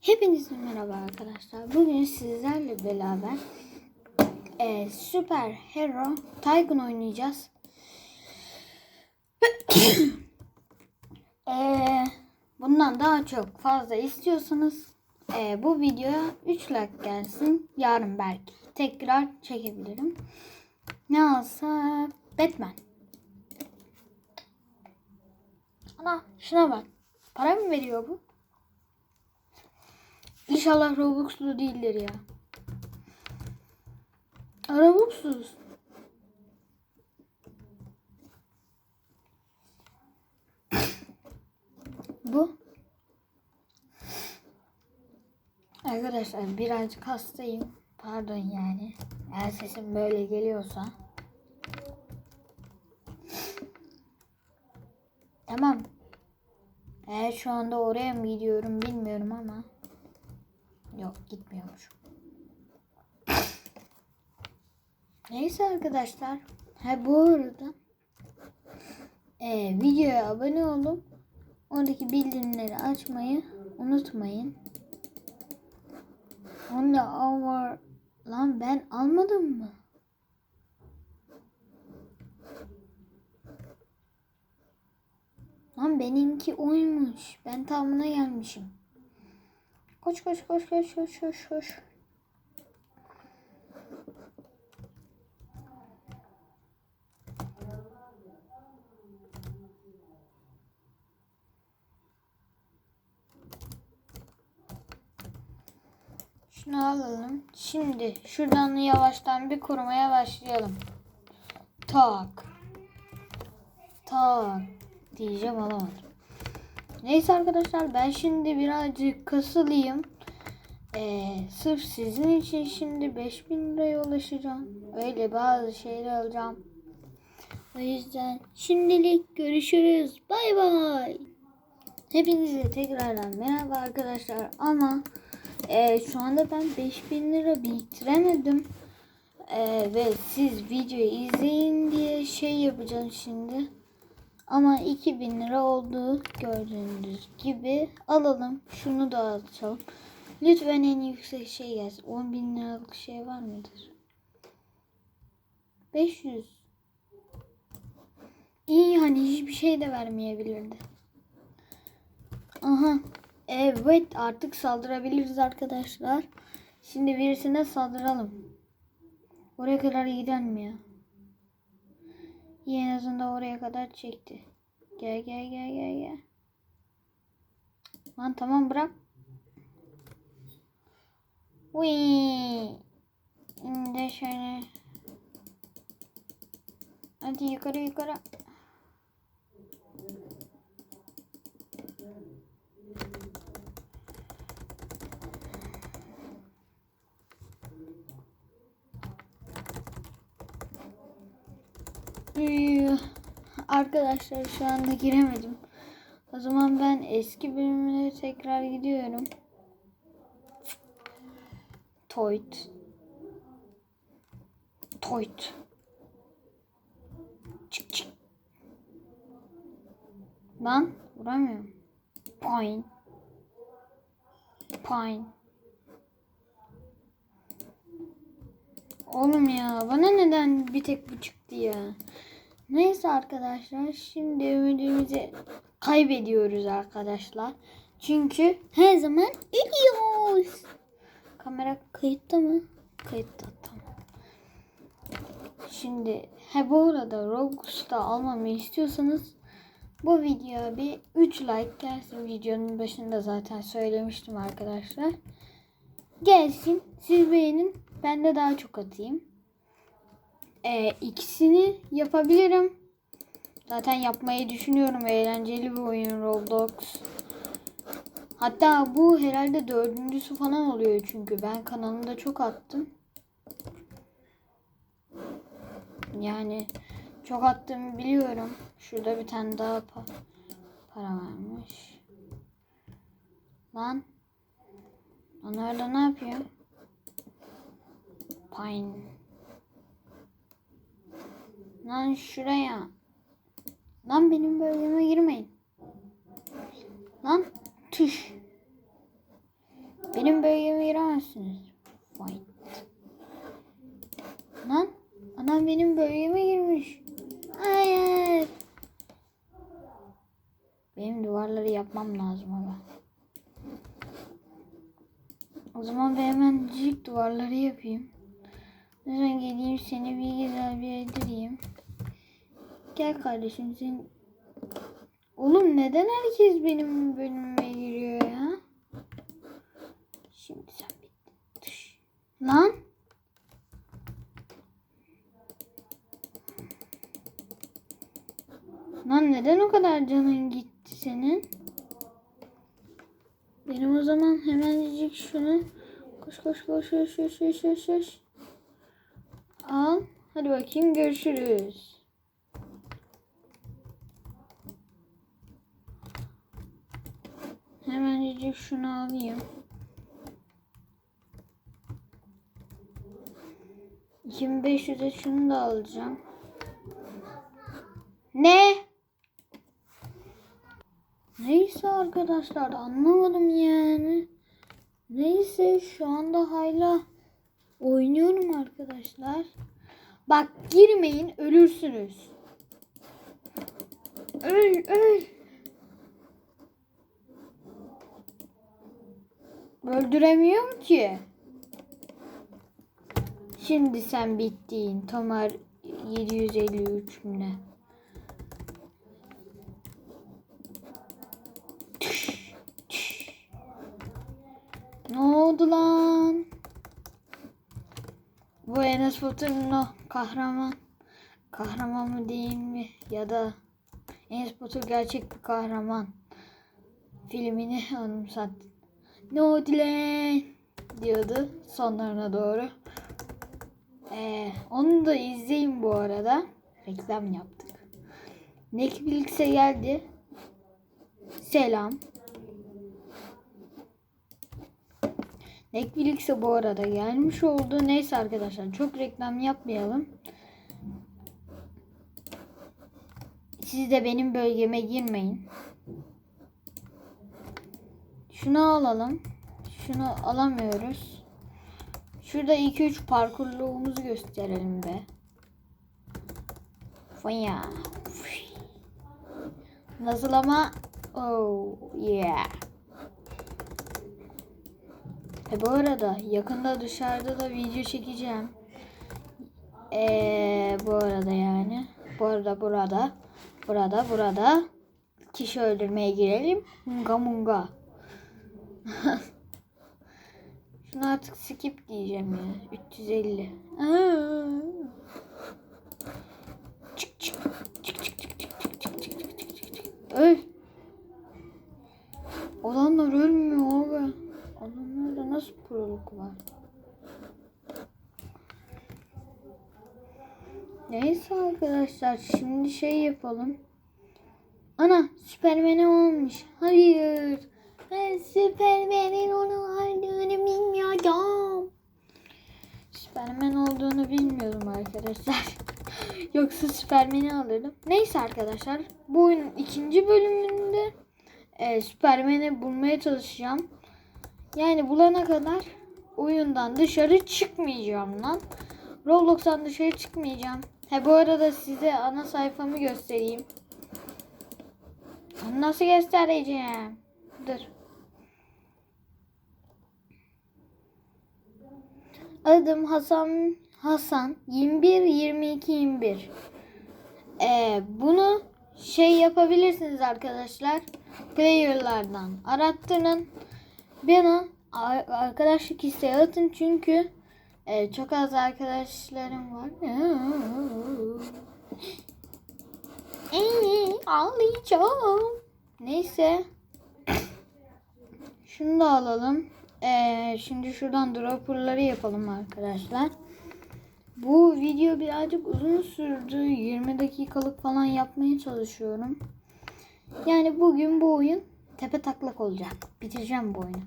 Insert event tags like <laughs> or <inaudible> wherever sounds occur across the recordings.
Hepinize merhaba arkadaşlar. Bugün sizlerle beraber e, Süper Hero Tycoon oynayacağız. e, bundan daha çok fazla istiyorsanız e, bu videoya 3 like gelsin. Yarın belki tekrar çekebilirim. Ne alsa Batman. Ana şuna bak. Para mı veriyor bu? İnşallah Robux'lu değildir ya. Robux'suz. Bu. Arkadaşlar birazcık hastayım. Pardon yani. Eğer sesim böyle geliyorsa. Tamam. Eğer şu anda oraya mı gidiyorum bilmiyorum ama. Yok gitmiyormuş. Neyse arkadaşlar. Ha bu arada e, videoya abone olup oradaki bildirimleri açmayı unutmayın. Onda over lan ben almadım mı? Lan benimki oymuş. Ben tamına gelmişim. Koş koş koş koş koş koş koş. Şunu alalım. Şimdi şuradan yavaştan bir kurmaya başlayalım. Tak. Tak. Diyeceğim alamadım. Neyse arkadaşlar ben şimdi birazcık kasılayım. Ee, sırf sizin için şimdi 5000 liraya ulaşacağım. Öyle bazı şeyler alacağım. O yüzden şimdilik görüşürüz. Bay bay. Hepinize tekrardan merhaba arkadaşlar ama e, şu anda ben 5000 lira biriktiremedim. E, ve siz videoyu izleyin diye şey yapacağım şimdi. Ama 2000 lira oldu gördüğünüz gibi. Alalım. Şunu da açalım. Lütfen en yüksek şey gelsin. 10 bin liralık şey var mıdır? 500. İyi hani hiçbir şey de vermeyebilirdi. Aha. Evet artık saldırabiliriz arkadaşlar. Şimdi birisine saldıralım. Oraya kadar giden mi ya? İyi en azından oraya kadar çekti. Gel gel gel gel gel. Lan tamam bırak. Uy. Şimdi şöyle. Hadi yukarı yukarı. Arkadaşlar şu anda giremedim. O zaman ben eski bölümlere tekrar gidiyorum. Toit. Toit. Çık çık. Lan vuramıyorum. Pine. Pine. Oğlum ya bana neden bir tek bu çıktı ya? Neyse arkadaşlar şimdi ümidimizi kaybediyoruz arkadaşlar. Çünkü her zaman ölüyoruz. Kamera kayıtta mı? Kayıtta tamam. Şimdi he bu arada Robux'ta almamı istiyorsanız bu videoya bir 3 like gelsin. Videonun başında zaten söylemiştim arkadaşlar. Gelsin siz beğenin ben de daha çok atayım. Ee, ikisini yapabilirim. Zaten yapmayı düşünüyorum. Eğlenceli bir oyun Roblox. Hatta bu herhalde dördüncüsü falan oluyor çünkü ben kanalımda çok attım. Yani çok attığımı biliyorum. Şurada bir tane daha pa para varmış. Lan. Onlar da ne yapıyor? Pine. Lan şuraya. Lan benim bölgeme girmeyin. Lan tüş. Benim bölgeme giremezsiniz. Fight. Lan adam benim bölgeme girmiş. Hayır. Benim duvarları yapmam lazım ama. O zaman ben hemen cik duvarları yapayım. Lütfen geleyim seni bir güzel bir yedireyim. Gel kardeşim sen... Oğlum neden herkes benim bölümüme giriyor ya? Şimdi sen bittin. Lan. Lan neden o kadar canın gitti senin? Benim o zaman hemencik şunu Koş koş koş koş koş koş koş koş. Al. Hadi bakayım görüşürüz. Hemencik şunu alayım. 2500'e şunu da alacağım. Ne? Neyse arkadaşlar anlamadım yani. Neyse şu anda hala oynuyorum arkadaşlar. Bak girmeyin ölürsünüz. Öl öl. Öldüremiyorum ki. Şimdi sen bittin. Tomar 753 mü ne? Ne oldu lan? Bu Enes Batur'un o kahraman. Kahraman mı değil mi? Ya da Enes Batur gerçek bir kahraman. Filmini anımsat. Ne oldu lan? Diyordu sonlarına doğru. Ee, onu da izleyin bu arada. Reklam yaptık. Netflix'e geldi. Selam. Netflix'e bu arada gelmiş oldu. Neyse arkadaşlar çok reklam yapmayalım. Siz de benim bölgeme girmeyin. Şunu alalım. Şunu alamıyoruz. Şurada 2-3 parkurluğumuzu gösterelim be. Faya. Nasıl ama? Oh yeah. E bu arada yakında dışarıda da video çekeceğim. Eee bu arada yani. Bu arada burada. Burada burada. Kişi öldürmeye girelim. Munga munga. <laughs> Şunu artık skip diyeceğim ya. 350. Aa. Neyse arkadaşlar şimdi şey yapalım. Ana Süpermen'e olmuş. Hayır. Ben Süpermen'in onu aldığını bilmiyordum. Süpermen olduğunu bilmiyordum arkadaşlar. <laughs> Yoksa Süpermen'i alırdım. Neyse arkadaşlar. Bu oyunun ikinci bölümünde e, Süpermen'i bulmaya çalışacağım. Yani bulana kadar oyundan dışarı çıkmayacağım lan. Roblox'tan dışarı çıkmayacağım. He bu arada size ana sayfamı göstereyim. Nasıl göstereceğim? Dur. Adım Hasan Hasan 21 22 21. Ee, bunu şey yapabilirsiniz arkadaşlar. Player'lardan arattırın. Bana ar- arkadaşlık isteği atın çünkü e, çok az arkadaşlarım var. Ee, ağlayacağım. Neyse. Şunu da alalım. Ee, şimdi şuradan dropperları yapalım arkadaşlar. Bu video birazcık uzun sürdü. 20 dakikalık falan yapmaya çalışıyorum. Yani bugün bu oyun tepe taklak olacak. Bitireceğim bu oyunu.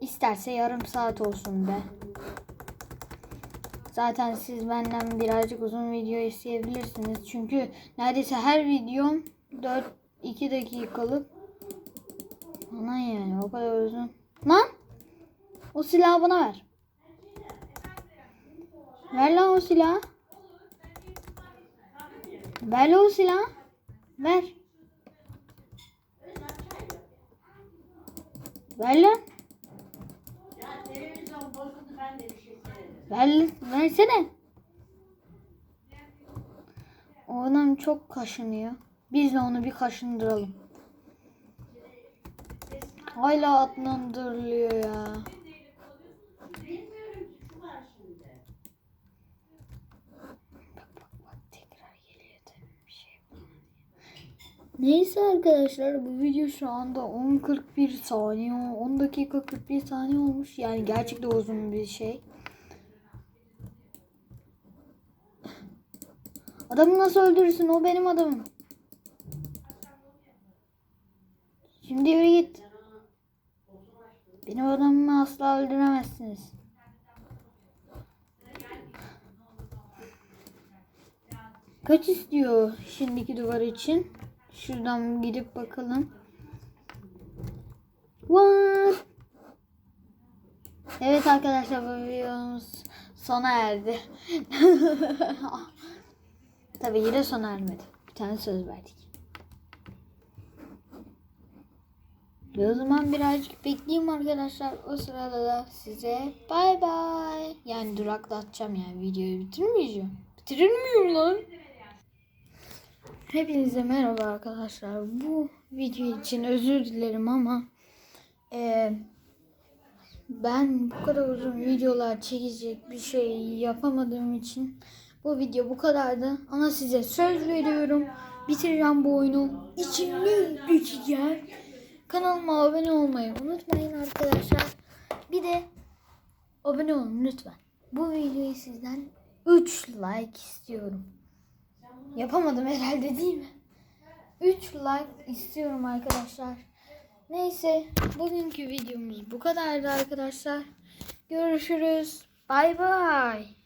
İsterse yarım saat olsun be. Zaten siz benden birazcık uzun video isteyebilirsiniz. Çünkü neredeyse her videom 4 2 dakikalık. Aman yani o kadar uzun. Lan O silahı bana ver. Ver lan o silahı. Ver lan o silahı. Ver. Ver lan. Ver, versene. O adam çok kaşınıyor. Biz de onu bir kaşındıralım. Hala adlandırılıyor ya. Neyse arkadaşlar bu video şu anda 10.41 saniye 10 dakika 41 saniye olmuş. Yani gerçekten uzun bir şey. Adamı nasıl öldürürsün? O benim adamım. Şimdi yürü git. Benim adamımı asla öldüremezsiniz. Kaç istiyor şimdiki duvar için? Şuradan gidip bakalım. What? Evet arkadaşlar bu videomuz sona erdi. <laughs> Tabii yine sona ermedi. Bir tane söz verdik. Ve o zaman birazcık bekleyeyim arkadaşlar. O sırada da size bay bay. Yani duraklatacağım yani videoyu bitirmeyeceğim. Bitirir miyim lan? Hepinize merhaba arkadaşlar. Bu video için özür dilerim ama eee ben bu kadar uzun videolar çekecek bir şey yapamadığım için bu video bu kadardı. Ama size söz veriyorum. Bitireceğim bu oyunu. İçimden geçeceğim. Kanalıma abone olmayı unutmayın arkadaşlar. Bir de abone olun lütfen. Bu videoyu sizden 3 like istiyorum. Yapamadım herhalde değil mi? 3 like istiyorum arkadaşlar. Neyse bugünkü videomuz bu kadardı arkadaşlar. Görüşürüz. Bay bay.